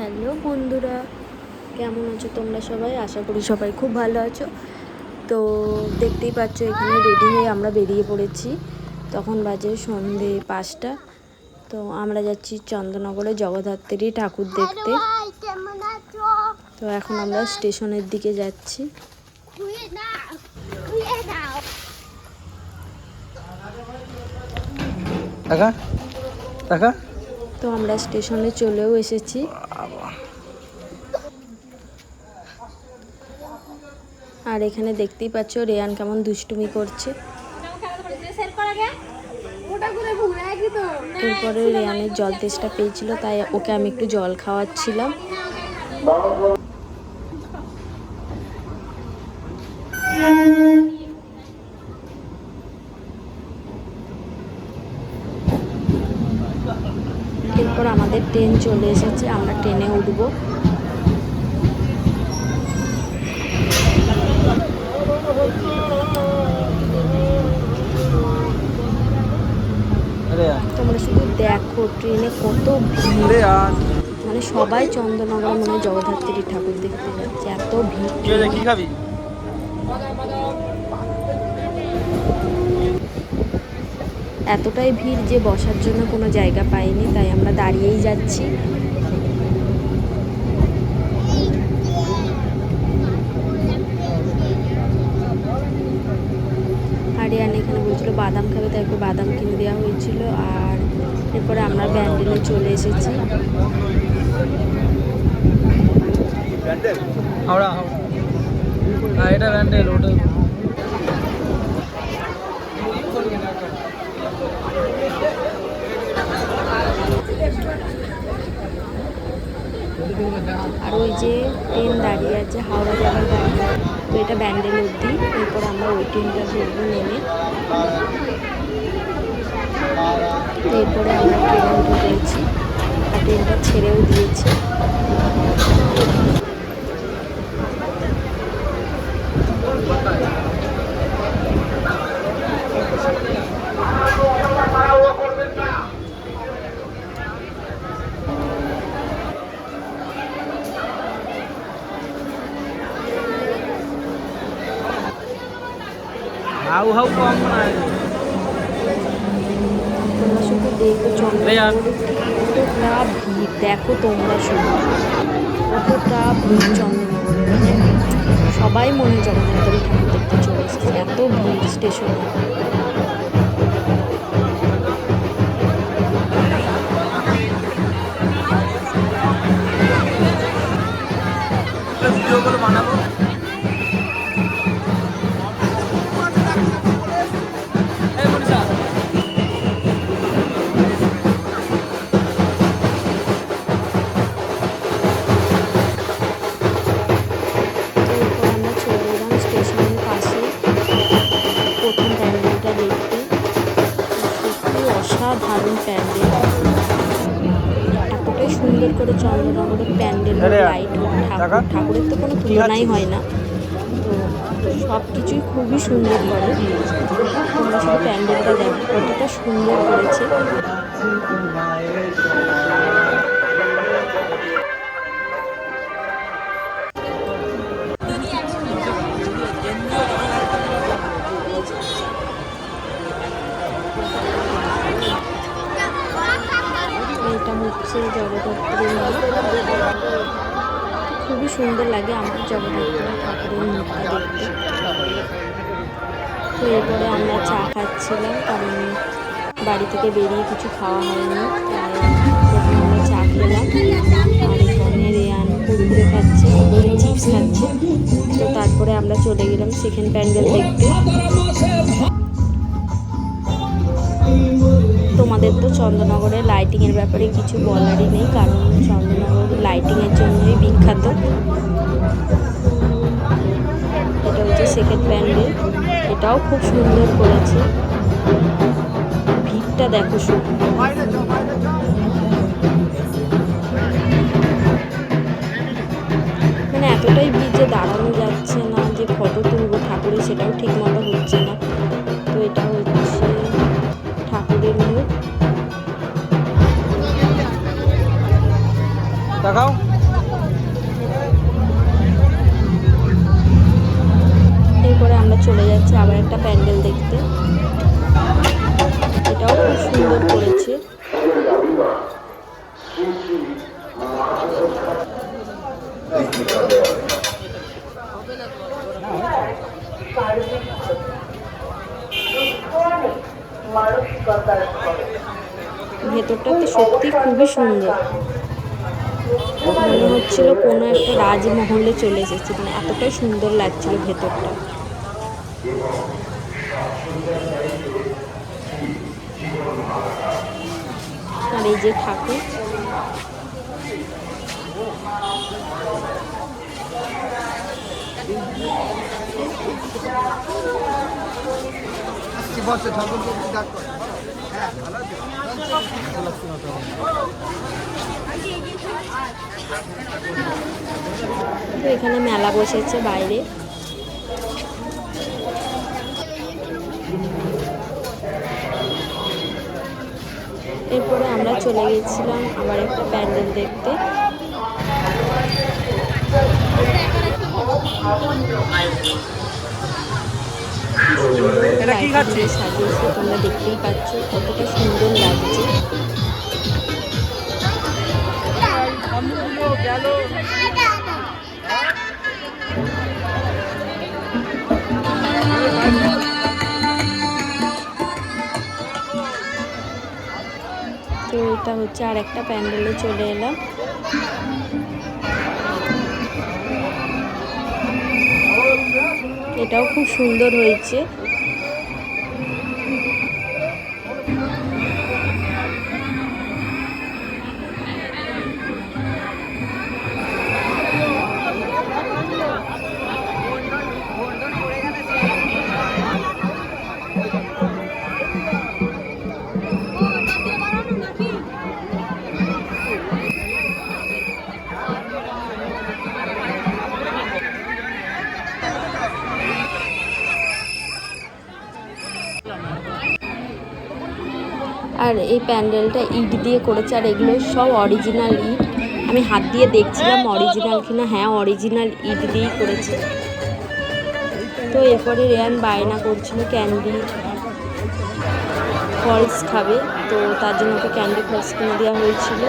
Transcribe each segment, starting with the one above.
Hello বন্ধুরা কেমন আছো তোমরা সবাই? আশা করি সবাই খুব ভালো আছো। তো দেখতেই পাচ্ছ এখানে রেডি হয়ে আমরা বেরিয়ে পড়েছি। তখন বাজে সন্ধে পাঁচটা। তো আমরা যাচ্ছি চন্দ্রনগরে জগদ্ধাত্রী ঠাকুর দেখতে। তো এখন আমরা স্টেশনের দিকে যাচ্ছি। তো আমরা স্টেশনে চলেও এসেছি। আর এখানে দেখতেই পাচ্ছ, রেয়ান কেমন দুষ্টুমি করছে। এরপরে রেয়ানের জল তেষ্টা পেয়েছিল, তাই ওকে আমি একটু জল খাওয়াচ্ছিলাম এরপর আমাদের ট্রেন চলে এসেছে আমরা ট্রেনে উঠবো। তোমরা শুধু দেখো ট্রেনে কত ভিড়। মানে সবাই চন্দননগর মনে হয় জগদ্ধাত্রী ঠাকুর দেখতে যাচ্ছে এত ভিড় কি খাবি? এতটাই ভিড় যে বসার জন্য কোনো জায়গা পাইনি, তাই আমরা দাঁড়িয়েই যাচ্ছি। আরিয়ান এখানে বলছিল বাদাম খাবে, তাই একটু বাদাম কিনে দেওয়া হয়েছিল, আর এরপরে আমরা ব্যান্ডেলে চলে এসেছি। এটা ব্যান্ডেল, ওটা। আর ওই যে ট্রেন দাঁড়িয়ে আছে, হাওড়া যাওয়ার গাড়ি তো এটা ব্যান্ডেল অবধি, এরপর আমরা ওই ট্রেনটা ধরবো নেমে। এরপরে আমরা ট্রেনে উঠে পেয়েছি আর ট্রেনটা ছেড়েও দিয়েছে। হাউ হাউ কম না তোমরা শুধু দেখো। কতটা ভিড় দেখো তোমরা শুধু। কতটা ভিড় চন্দ্রনগরে মানে সবাই মনে হয় জগন্নাথের ঠাকুর দেখতে চলে এসেছে। এত ভিড় স্টেশনে প্যান্ডেল। এতটাই সুন্দর করে চন্দ্রনগরের প্যান্ডেল লাইট ঠাকুর ঠাকুরের তো কোনো তুলনাই হয় না। তো সব কিছুই খুবই সুন্দর করে। তোমরা শুধু প্যান্ডেলটা দেখো কতটা সুন্দর করেছে। এটা হচ্ছে জগদ্ধাত্রী মন্দির। খুবই সুন্দর লাগে আমার জগদ্ধাত্রী ঠাকুরের মুখটা দেখতে। তো এরপরে আমরা চা খাচ্ছিলাম, কারণ বাড়ি থেকে বেরিয়ে কিছু খাওয়া হয়নি, তাই প্রথমে চা খেলাম। আর এখানে রেয়ান কুরকুরে খাচ্ছে, চিপস খাচ্ছে। তো তারপরে আমরা চলে গেলাম সেকেন্ড প্যান্ডেল দেখতে। তোমাদের তো চন্দ্রনগরে লাইটিংয়ের ব্যাপারে কিছু বলারই নেই, কারণ চন্দ্রনগর লাইটিংয়ের জন্যই বিখ্যাত। এটা হচ্ছে সেকেন্ড প্যান্ডেল এটাও খুব সুন্দর করেছে। ভিড়টা দেখো শুধু। মানে এতটাই ভিড় যে দাঁড়ানো যাচ্ছে না, যে ফটো তুলবো ঠাকুরের, সেটাও ঠিক মতো যাচ্ছি আবার একটা প্যান্ডেল দেখতে। এটাও খুব সুন্দর করেছে। ভেতরটা তো সত্যি খুবই সুন্দর। মনে হচ্ছিল কোনো একটা রাজমহলে চলে এসেছি। মানে এতটাই সুন্দর লাগছিল ভেতরটা। আর এই যে ঠাকুর। তো এখানে মেলা বসেছে বাইরে। এরপরে আমরা চলে গেছিলাম আবার একটা প্যান্ডেল দেখতে। সাজিয়েছে তোমরা দেখতেই পাচ্ছ কতটা সুন্দর লাগছে। এটা হচ্ছে আর একটা প্যান্ডেলে চলে এলাম। এটাও খুব সুন্দর হয়েছে। আর এই প্যান্ডেলটা ইট দিয়ে করেছে আর এগুলো সব অরিজিনাল ইট। আমি হাত দিয়ে দেখছিলাম অরিজিনাল কিনা। হ্যাঁ অরিজিনাল ইট দিয়েই করেছে। তো এরপরে রেয়ান বায়না করছিল ক্যান্ডি ফলস খাবে। তো তার জন্য ওকে ক্যান্ডি ফলস কিনে দেওয়া হয়েছিল।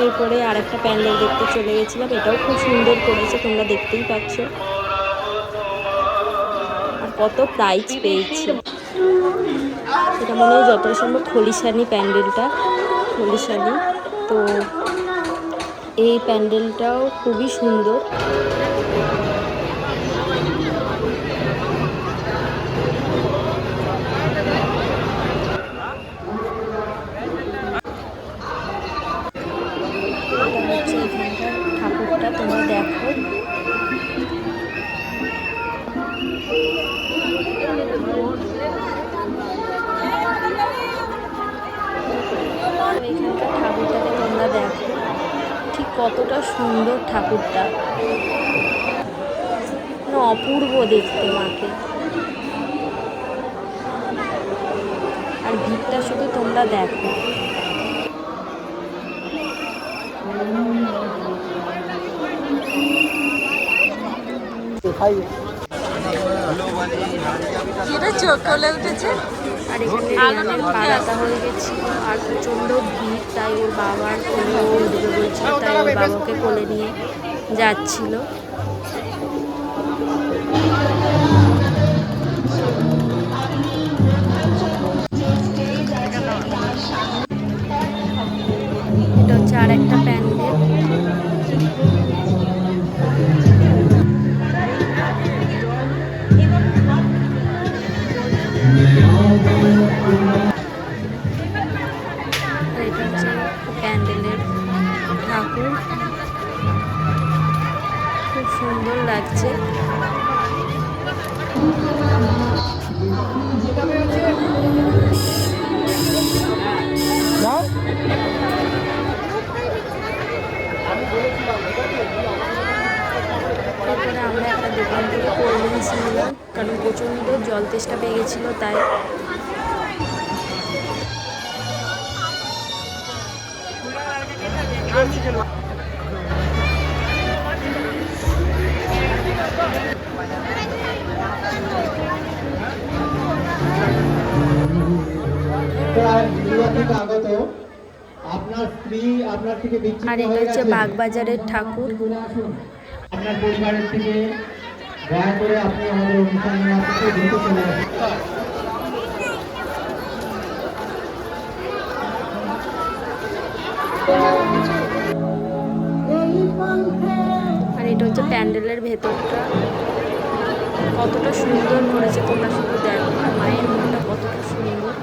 তো আর একটা প্যান্ডেল দেখতে চলে গেছিলাম। এটাও খুব সুন্দর করেছে, তোমরা দেখতেই পাচ্ছ। আর কত প্রাইজ পেয়েছি। এটা মনে হয় যতটা সম্ভব খলিশানি প্যান্ডেলটা, খলিশানি। তো এই প্যান্ডেলটাও খুবই সুন্দর। তোমরা দেখো। এখানকার ঠাকুরটাকে তোমরা দেখো। ঠিক কতটা সুন্দর ঠাকুরটা। অপূর্ব দেখতে মাকে। আর ভিড়টা শুধু তোমরা দেখো। খাই আর এখানে পা ব্যথা হয়ে গেছিল আর প্রচণ্ড ভিড় তাই ওর বাবার কোলে ও উঠবে বলছিল তাই ওর বাবাকে কোলে নিয়ে যাচ্ছিল। এটা হচ্ছে আর একটা প্যান্ডেল প্যান্ডেলের ঠাকুর খুব সুন্দর লাগছে। যাও তারপরে আমরা একটা দোকান থেকে কোল্ড ড্রিঙ্কস নিলাম কারণ প্রচণ্ড জল তেষ্টা পেয়ে গেছিল তাই। আগত আপনার স্ত্রী আপনার থেকে আর এটা হচ্ছে বাগবাজারের ঠাকুর। আপনার পরিবারের থেকে দয়া করে আপনি আমাদের অনুষ্ঠানের মাধ্যমে দ্রুত চলে প্যান্ডেলের ভেতরটা। কতটা সুন্দর করেছে তোমরা শুধু দেখো মায়ের মনটা কতটা মায়ের